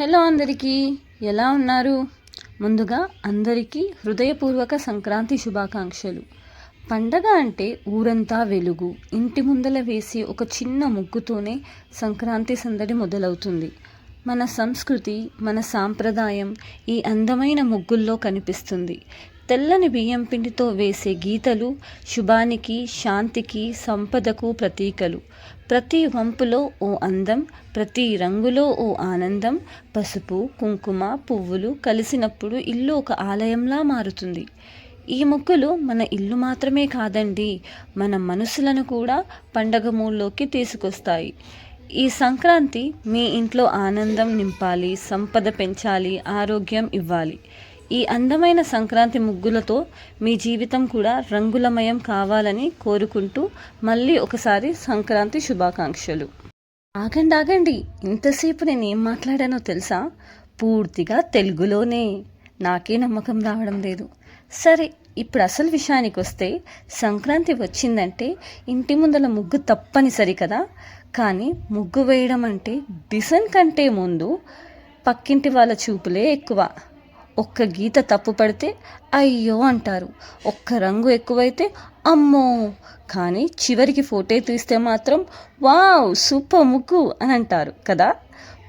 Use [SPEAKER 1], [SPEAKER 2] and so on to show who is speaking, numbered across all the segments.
[SPEAKER 1] Hello అందరికీ ఎలా ఉన్నారు? ముందుగా అందరికీ హృదయపూర్వక సంక్రాంతి శుభాకాంక్షలు. పండగ అంటే ఊరంతా వెలుగు. ఇంటి ముందల వేసి ఒక చిన్న ముగ్గుతోనే సంక్రాంతి సందడి మొదలవుతుంది. మన సంస్కృతి మన సాంప్రదాయం ఈ అందమైన ముగ్గుల్లో కనిపిస్తుంది. తెల్లని బియ్యం పిండితో వేసే గీతలు శుభానికి శాంతికి సంపదకు ప్రతీకలు. ప్రతి వంపులో ఓ అందం ప్రతి రంగులో ఓ ఆనందం పసుపు కుంకుమ పువ్వులు కలిసినప్పుడు ఇల్లు ఒక ఆలయంలా మారుతుంది. ఈ ముగ్గులు మన ఇల్లు మాత్రమే కాదండి మన మనసులను కూడా పండగ మూడ్లోకి తీసుకొస్తాయి. ఈ సంక్రాంతి మీ ఇంట్లో ఆనందం నింపాలి సంపద పెంచాలి ఆరోగ్యం ఇవ్వాలి. ఈ అందమైన సంక్రాంతి ముగ్గులతో మీ జీవితం కూడా రంగులమయం కావాలని కోరుకుంటూ మళ్ళీ ఒకసారి సంక్రాంతి శుభాకాంక్షలు. ఆగండి ఆగండి ఇంతసేపు నేను ఏం మాట్లాడానో తెలుసా? పూర్తిగా తెలుగులోనే. నాకే నమ్మకం రావడం లేదు. సరే ఇప్పుడు అసలు విషయానికి వస్తే సంక్రాంతి వచ్చిందంటే ఇంటి ముందల ముగ్గు తప్పనిసరి కదా. కానీ ముగ్గు వేయడం అంటే బిసన్ కంటే ముందు పక్కింటి వాళ్ళ చూపులే ఎక్కువ. ఒక్క గీత తప్పు పడితే అయ్యో అంటారు. ఒక్క రంగు ఎక్కువైతే అమ్మో. కానీ చివరికి ఫోటో తీస్తే మాత్రం వావ్ సూపర్ ముగ్గు అని అంటారు కదా.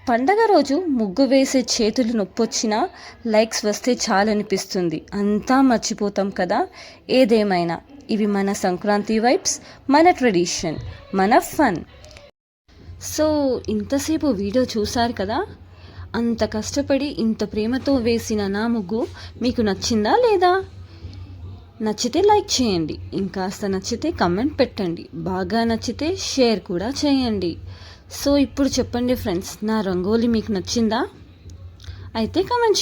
[SPEAKER 1] పండగ రోజు ముగ్గు వేసే చేతులు నొప్పొచ్చినా లైక్స్ వస్తే చాలనిపిస్తుంది. అంతా మర్చిపోతాం కదా. ఏదేమైనా ఇవి మన సంక్రాంతి వైబ్స్ మన ట్రెడిషన్ మన ఫన్. సో ఇంతసేపు వీడియో చూసారు కదా? అంత కష్టపడి ఇంత ప్రేమతో వేసిన నా ముగ్గు మీకు నచ్చిందా లేదా? నచ్చితే లైక్ చేయండి. ఇంకాస్త నచ్చితే కమెంట్ పెట్టండి. బాగా నచ్చితే షేర్ కూడా చేయండి. సో ఇప్పుడు చెప్పండి ఫ్రెండ్స్ నా రంగోలి మీకు నచ్చిందా? అయితే కమెంట్